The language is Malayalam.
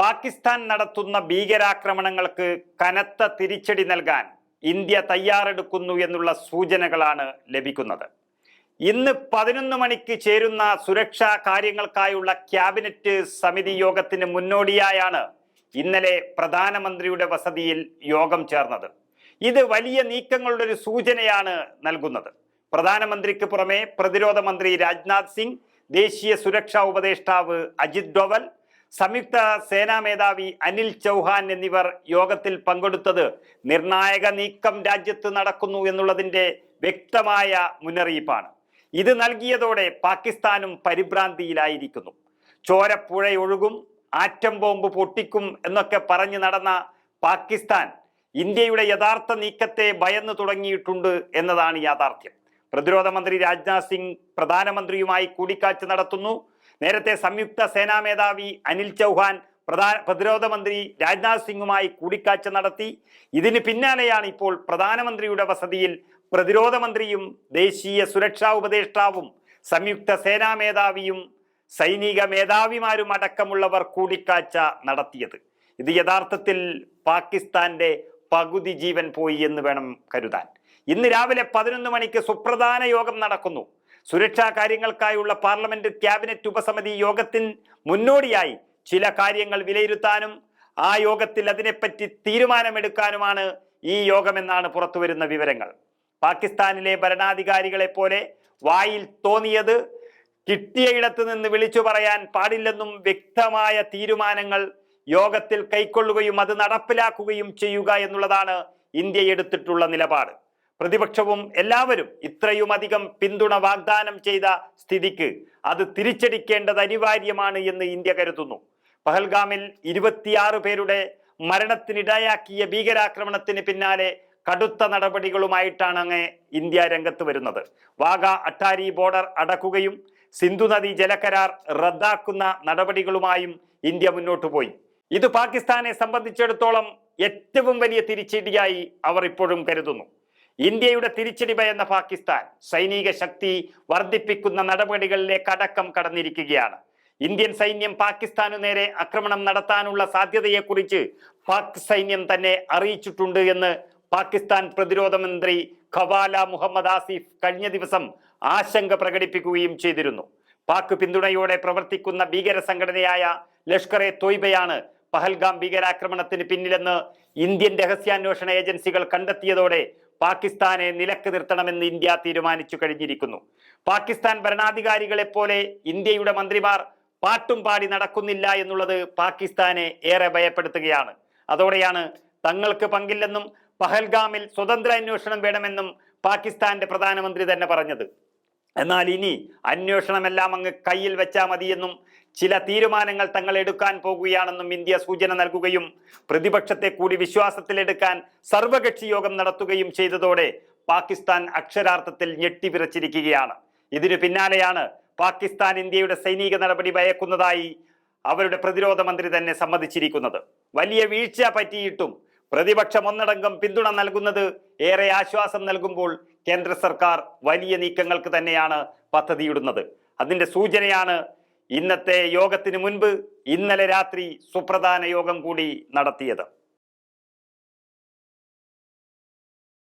പാകിസ്ഥാൻ നടത്തുന്ന ഭീകരാക്രമണങ്ങൾക്ക് കനത്ത തിരിച്ചടി നൽകാൻ ഇന്ത്യ തയ്യാറെടുക്കുന്നു എന്നുള്ള സൂചനകളാണ് ലഭിക്കുന്നത്. ഇന്ന് പതിനൊന്ന് മണിക്ക് ചേരുന്ന സുരക്ഷാ കാര്യങ്ങൾക്കായുള്ള ക്യാബിനറ്റ് സമിതി യോഗത്തിന് മുന്നോടിയായാണ് ഇന്നലെ പ്രധാനമന്ത്രിയുടെ വസതിയിൽ യോഗം ചേർന്നത്. ഇത് വലിയ നീക്കങ്ങളുടെ ഒരു സൂചനയാണ് നൽകുന്നത്. പ്രധാനമന്ത്രിക്ക് പുറമെ പ്രതിരോധ മന്ത്രി രാജ്നാഥ് സിംഗ് ദേശീയ സുരക്ഷാ ഉപദേഷ്ടാവ് അജിത് ഡോവൽ സംയുക്ത സേനാ മേധാവി അനിൽ ചൗഹാൻ എന്നിവർ യോഗത്തിൽ പങ്കെടുത്തത് നിർണായക നീക്കം രാജ്യത്ത് നടക്കുന്നു എന്നുള്ളതിന്റെ വ്യക്തമായ മുന്നറിയിപ്പാണ്. ഇത് നൽകിയതോടെ പാകിസ്ഥാനും പരിഭ്രാന്തിയിലായിരിക്കുന്നു. ചോരപ്പുഴയൊഴുകും ആറ്റം ബോംബ് പൊട്ടിക്കും എന്നൊക്കെ പറഞ്ഞു നടന്ന പാകിസ്ഥാൻ ഇന്ത്യയുടെ യഥാർത്ഥ നീക്കത്തെ ഭയന്നു തുടങ്ങിയിട്ടുണ്ട് എന്നതാണ് യാഥാർത്ഥ്യം. പ്രതിരോധ മന്ത്രി രാജ്നാഥ് സിംഗ് പ്രധാനമന്ത്രിയുമായി കൂടിക്കാഴ്ച നടത്തുന്നു. നേരത്തെ സംയുക്ത സേനാ മേധാവി അനിൽ ചൗഹാൻ പ്രധാന പ്രതിരോധ മന്ത്രി രാജ്നാഥ് സിംഗുമായി കൂടിക്കാഴ്ച നടത്തി. ഇതിന് പിന്നാലെയാണ് ഇപ്പോൾ പ്രധാനമന്ത്രിയുടെ വസതിയിൽ പ്രതിരോധ മന്ത്രിയും ദേശീയ സുരക്ഷാ ഉപദേഷ്ടാവും സംയുക്ത സേനാ മേധാവിയും സൈനിക മേധാവിമാരും അടക്കമുള്ളവർ കൂടിക്കാഴ്ച നടത്തിയത്. ഇത് യഥാർത്ഥത്തിൽ പാകിസ്ഥാന്റെ പകുതി ജീവൻ പോയി എന്ന് വേണം കരുതാൻ. ഇന്ന് രാവിലെ പതിനൊന്ന് മണിക്ക് സുപ്രധാന യോഗം നടക്കുന്നു. സുരക്ഷാ കാര്യങ്ങൾക്കായുള്ള പാർലമെന്റ് ക്യാബിനറ്റ് ഉപസമിതി യോഗത്തിന് മുന്നോടിയായി ചില കാര്യങ്ങൾ വിലയിരുത്താനും ആ യോഗത്തിൽ അതിനെപ്പറ്റി തീരുമാനമെടുക്കാനുമാണ് ഈ യോഗമെന്നാണ് പുറത്തുവരുന്ന വിവരങ്ങൾ. പാകിസ്ഥാനിലെ ഭരണാധികാരികളെ പോലെ വായിൽ തോന്നിയത് കിട്ടിയയിടത്ത് നിന്ന് വിളിച്ചു പറയാൻ പാടില്ലെന്നും വ്യക്തമായ തീരുമാനങ്ങൾ യോഗത്തിൽ കൈക്കൊള്ളുകയും അത് നടപ്പിലാക്കുകയും ചെയ്യുക എന്നുള്ളതാണ് ഇന്ത്യ എടുത്തിട്ടുള്ള നിലപാട്. പ്രതിപക്ഷവും എല്ലാവരും ഇത്രയുമധികം പിന്തുണ വാഗ്ദാനം ചെയ്ത സ്ഥിതിക്ക് അത് തിരിച്ചടിക്കേണ്ടത് അനിവാര്യമാണ് എന്ന് ഇന്ത്യ കരുതുന്നു. പഹൽഗാമിൽ ഇരുപത്തിയാറ് പേരുടെ മരണത്തിനിടയാക്കിയ ഭീകരാക്രമണത്തിന് പിന്നാലെ കടുത്ത നടപടികളുമായിട്ടാണ് അങ്ങ് ഇന്ത്യ രംഗത്ത് വരുന്നത്. വാഗ അട്ടാരി ബോർഡർ അടക്കുകയും സിന്ധു നദി ജലകരാർ റദ്ദാക്കുന്ന നടപടികളുമായും ഇന്ത്യ മുന്നോട്ടു പോയി. ഇത് പാകിസ്ഥാനെ സംബന്ധിച്ചിടത്തോളം ഏറ്റവും വലിയ തിരിച്ചടിയായി അവർ ഇപ്പോഴും കരുതുന്നു. ഇന്ത്യയുടെ തിരിച്ചടി ഭയന്ന പാകിസ്ഥാൻ സൈനിക ശക്തി വർദ്ധിപ്പിക്കുന്ന നടപടികളിലേക്ക് അടക്കം കടന്നിരിക്കുകയാണ്. ഇന്ത്യൻ സൈന്യം പാകിസ്ഥാനു നേരെ ആക്രമണം നടത്താനുള്ള സാധ്യതയെക്കുറിച്ച് പാക് സൈന്യം തന്നെ അറിയിച്ചിട്ടുണ്ട് എന്ന് പാകിസ്ഥാൻ പ്രതിരോധ മന്ത്രി ഖവാല മുഹമ്മദ് ആസിഫ് കഴിഞ്ഞ ദിവസം ആശങ്ക പ്രകടിപ്പിക്കുകയും ചെയ്തിരുന്നു. പാക് പിന്തുണയോടെ പ്രവർത്തിക്കുന്ന ഭീകര സംഘടനയായ ലഷ്കർ എ തോയ്ബയാണ് പഹൽഗാം ഭീകരാക്രമണത്തിന് പിന്നിലെന്ന് ഇന്ത്യൻ രഹസ്യാന്വേഷണ ഏജൻസികൾ കണ്ടെത്തിയതോടെ പാകിസ്ഥാനെ നിലയ്ക്ക് നിർത്തണമെന്ന് ഇന്ത്യ തീരുമാനിച്ചു കഴിഞ്ഞിരിക്കുന്നു. പാകിസ്ഥാൻ ഭരണാധികാരികളെ പോലെ ഇന്ത്യയുടെ മന്ത്രിമാർ പാട്ടും പാടി നടക്കുന്നില്ല എന്നുള്ളത് പാകിസ്ഥാനെ ഏറെ ഭയപ്പെടുത്തുകയാണ്. അതോടെയാണ് തങ്ങൾക്ക് പങ്കില്ലെന്നും പഹൽഗാമിൽ സ്വതന്ത്ര അന്വേഷണം വേണമെന്നും പാകിസ്ഥാന്റെ പ്രധാനമന്ത്രി തന്നെ പറഞ്ഞത്. എന്നാൽ ഇനി അന്വേഷണമെല്ലാം അങ്ങ് കയ്യിൽ വെച്ചാൽ മതിയെന്നും ചില തീരുമാനങ്ങൾ തങ്ങൾ എടുക്കാൻ പോകുകയാണെന്നും ഇന്ത്യ സൂചന നൽകുകയും പ്രതിപക്ഷത്തെ കൂടി വിശ്വാസത്തിലെടുക്കാൻ സർവകക്ഷി യോഗം നടത്തുകയും ചെയ്തതോടെ പാകിസ്ഥാൻ അക്ഷരാർത്ഥത്തിൽ ഞെട്ടിപിറച്ചിരിക്കുകയാണ് ഇതിനു പിന്നാലെയാണ് പാകിസ്ഥാൻ ഇന്ത്യയുടെ സൈനിക നടപടി ഭയക്കുന്നതായി അവരുടെ പ്രതിരോധ മന്ത്രി തന്നെ സമ്മതിച്ചിരിക്കുന്നത്. വലിയ വീഴ്ച പറ്റിയിട്ടും പ്രതിപക്ഷം ഒന്നടങ്കം പിന്തുണ നൽകുന്നത് ഏറെ ആശ്വാസം നൽകുമ്പോൾ കേന്ദ്ര സർക്കാർ വലിയ നീക്കങ്ങൾക്ക് തന്നെയാണ് പദ്ധതിയിടുന്നത്. അതിന്റെ സൂചനയാണ് ഇന്നത്തെ യോഗത്തിന് മുൻപ് ഇന്നലെ രാത്രി സുപ്രധാന യോഗം കൂടി നടത്തിയത്.